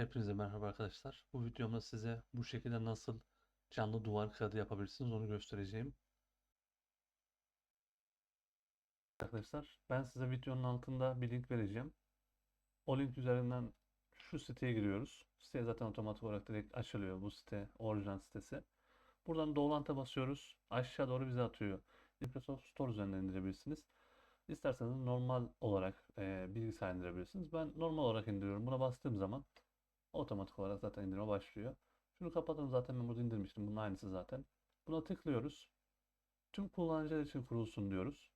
Hepinize merhaba arkadaşlar. Bu videomda size bu şekilde nasıl canlı duvar kağıdı yapabilirsiniz onu göstereceğim. Arkadaşlar ben size videonun altında bir link vereceğim. O link üzerinden şu siteye giriyoruz. Siteye zaten otomatik olarak direkt açılıyor bu site, orijinal sitesi. Buradan Dolant'a basıyoruz. Aşağı doğru bize atıyor. Microsoft Store üzerinden indirebilirsiniz. İsterseniz normal olarak e, bilgisayar indirebilirsiniz. Ben normal olarak indiriyorum. Buna bastığım zaman otomatik olarak zaten indirme başlıyor. Şunu kapatalım zaten ben burada indirmiştim. Bunun aynısı zaten. Buna tıklıyoruz. Tüm kullanıcılar için kurulsun diyoruz.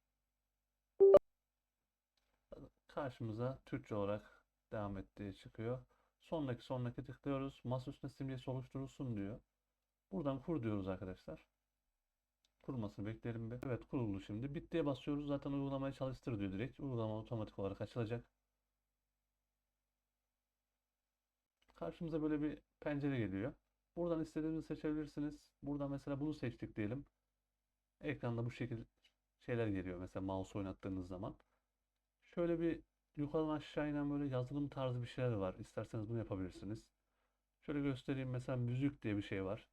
Karşımıza Türkçe olarak devam ettiği çıkıyor. Sonraki sonraki tıklıyoruz. Masa üstüne simgesi oluşturulsun diyor. Buradan kur diyoruz arkadaşlar. Kurmasını bekleyelim bir. Evet kuruldu şimdi. Bittiye basıyoruz. Zaten uygulamayı çalıştır diyor direkt. Uygulama otomatik olarak açılacak. Karşımıza böyle bir pencere geliyor. Buradan istediğinizi seçebilirsiniz. Buradan mesela bunu seçtik diyelim. Ekranda bu şekil şeyler geliyor mesela mouse oynattığınız zaman. Şöyle bir yukarıdan aşağı inen böyle yazılım tarzı bir şeyler var. İsterseniz bunu yapabilirsiniz. Şöyle göstereyim mesela müzik diye bir şey var.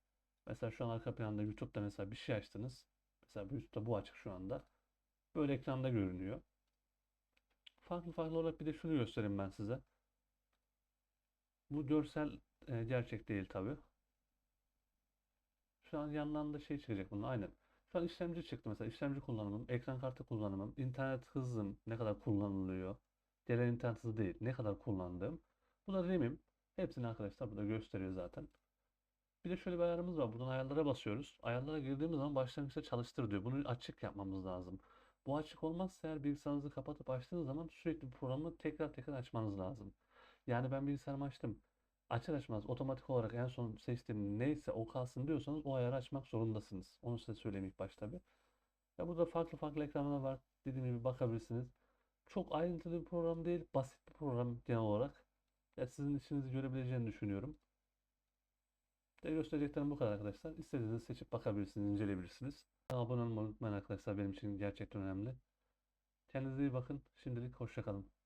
Mesela şu an arka planda YouTube'da mesela bir şey açtınız. Mesela YouTube'da bu açık şu anda. Böyle ekranda görünüyor. Farklı farklı olarak bir de şunu göstereyim ben size. Bu görsel e, gerçek değil tabi. Şu an yandan da şey çıkacak bunun aynen. Şu an işlemci çıktı mesela işlemci kullanımım, ekran kartı kullanımım, internet hızım ne kadar kullanılıyor. Genel internet hızı değil ne kadar kullandığım. Bu da RAM'im. Hepsini arkadaşlar burada gösteriyor zaten. Bir de şöyle bir ayarımız var. Buradan ayarlara basıyoruz. Ayarlara girdiğimiz zaman başlangıçta çalıştır diyor. Bunu açık yapmamız lazım. Bu açık olmazsa eğer bilgisayarınızı kapatıp açtığınız zaman sürekli programı tekrar tekrar açmanız lazım. Yani ben bilgisayarımı açtım. Açar açmaz otomatik olarak en son seçtiğim neyse o kalsın diyorsanız o ayarı açmak zorundasınız. Onu size söyleyeyim ilk başta bir. Ya burada farklı farklı ekranlar var. Dediğim gibi bakabilirsiniz. Çok ayrıntılı bir program değil. Basit bir program genel olarak. Ya sizin işinizi görebileceğini düşünüyorum. De göstereceklerim bu kadar arkadaşlar. İstediğinizi seçip bakabilirsiniz, inceleyebilirsiniz. Abone olmayı unutmayın arkadaşlar. Benim için gerçekten önemli. Kendinize iyi bakın. Şimdilik hoşça kalın.